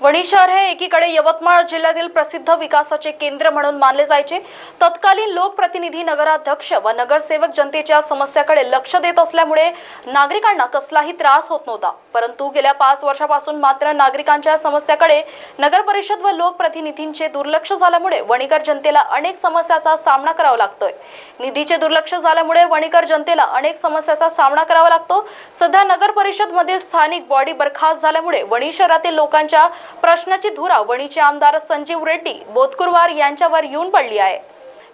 वणी शहर हे एकीकडे यवतमाळ जिल्ह्यातील प्रसिद्ध विकासाचे केंद्र म्हणून मानले जायचे. तत्कालीन लोकप्रतिनिधी नगराध्यक्ष व नगरसेवक जनतेच्या समस्याकडे लक्ष देत असल्यामुळे नागरिकांना कसलाही त्रास होत नव्हता. परंतु गेल्या पाच वर्षापासून मात्र नागरिकांच्या समस्याकडे नगर परिषद व लोकप्रतिनिधींचे दुर्लक्ष झाल्यामुळे वणीकर जनतेला अनेक समस्याचा सामना करावा लागतोय. निधीचे दुर्लक्ष झाल्यामुळे वणीकर जनतेला अनेक समस्याचा सामना करावा लागतो. सध्या नगर परिषद मधील स्थानिक बॉडी बरखास्त झाल्यामुळे वणी शहरातील लोकांच्या प्रश्नाची धुरा वणीचे आमदार संजीव रेड्डी बोतकुरवार यांच्यावर येऊन पडली आहे.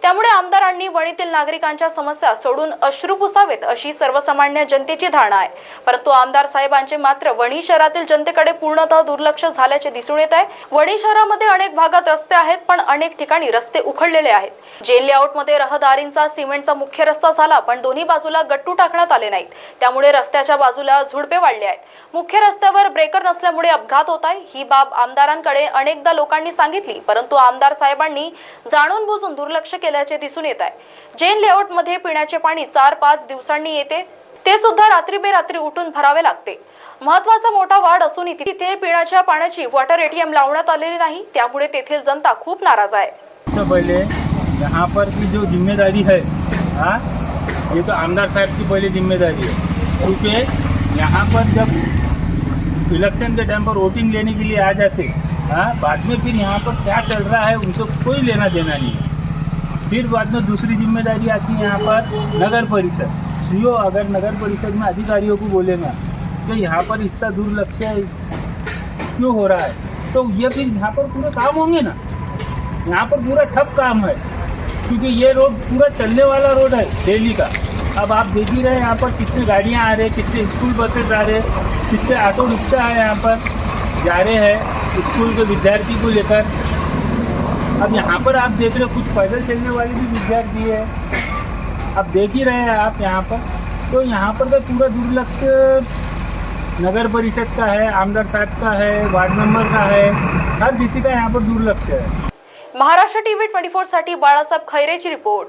त्यामुळे आमदारांनी वणीतील नागरिकांच्या समस्या सोडून अश्रू पुसावेत अशी सर्वसामान्य जनतेची धारणा आहे. परंतु आमदार साहेबांचे मात्र वणी शहरातील जनतेकडे पूर्णतः दुर्लक्ष झाल्याचे दिसून येत आहे. वणी शहरामध्ये अनेक भागात रस्ते आहेत पण अनेक ठिकाणी रस्ते उखडलेले आहेत. जेल लेआउटमध्ये रहदारींचा सिमेंटचा मुख्य रस्ता झाला पण दोन्ही बाजूला गट्टू टाकण्यात आले नाहीत. त्यामुळे रस्त्याच्या बाजूला झुडपे वाढले आहेत. मुख्य रस्त्यावर ब्रेकर नसल्यामुळे अपघात होत आहे. ही बाब आमदारांकडे अनेकदा लोकांनी सांगितली परंतु आमदार साहेबांनी जाणून बुजून दुर्लक्ष केल्याचे दिसून येत आहे. जैन लेआउटमध्ये पिण्याचे पाणी चार पाच दिवसांनी येते. ते सुद्धा रात्री बेरात्री उठून भरावे लागते. महत्त्वाचा मोठा वाढ असून तिथे पिण्याच्या पाण्याची वॉटर एटीएम लावण्यात आलेली नाही. त्यामुळे तेथील जनता खूप नाराज आहे. पहिले. यहाँ पर की जो जिम्मेदारी है हाँ ये तो आमदार साहब की पहले जिम्मेदारी है क्योंकि यहाँ पर जब इलेक्शन के टाइम पर वोटिंग लेने के लिए आ जाते हाँ बाद में फिर यहाँ पर क्या चल रहा है उनको कोई लेना देना नहीं है। फिर बाद में दूसरी ज़िम्मेदारी आती है यहाँ पर नगर परिषद। सीओ अगर नगर परिषद में अधिकारियों को बोलेगा कि यहाँ पर इतना दुर्लक्ष्य क्यों हो रहा है? तो ये फिर यहाँ पर पूरे काम होंगे ना। यहाँ पर पूरा ठप काम है, क्योंकि ये रोड पूरा चलने वाला रोड है डेली का। अब आप देख ही रहे हैं यहाँ पर कितनी गाड़ियाँ आ रहे हैं, कितने स्कूल बसेस आ रहे हैं, कितने ऑटो रिक्शा है यहाँ पर जा रहे हैं स्कूल के विद्यार्थी को लेकर। अब यहाँ पर आप देख रहे हो, कुछ पैदल चलने वाले भी विद्यार्थी है। अब देख ही रहे हैं आप यहाँ पर। तो यहाँ पर तो पूरा दुर्लक्ष नगर परिषद का है, आमदार साहब का है, वार्ड मेंबर का है, हर किसी का यहाँ पर दुर्लक्ष है। महाराष्ट्र टीवी ट्वेंटी फोर साहब खैरे की रिपोर्ट.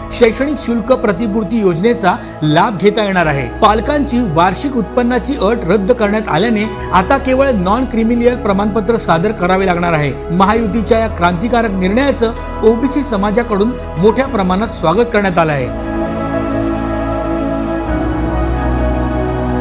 शैक्षणिक शुल्क प्रतिपूर्ती योजनेचा लाभ घेता येणार आहे. पालकांची वार्षिक उत्पन्नाची अट रद्द करण्यात आल्याने आता केवळ नॉन क्रिमिलियर प्रमाणपत्र सादर करावे लागणार आहे. महायुतीच्या या क्रांतिकारक निर्णयाचं ओबीसी समाजाकडून मोठ्या प्रमाणात स्वागत करण्यात आलं आहे.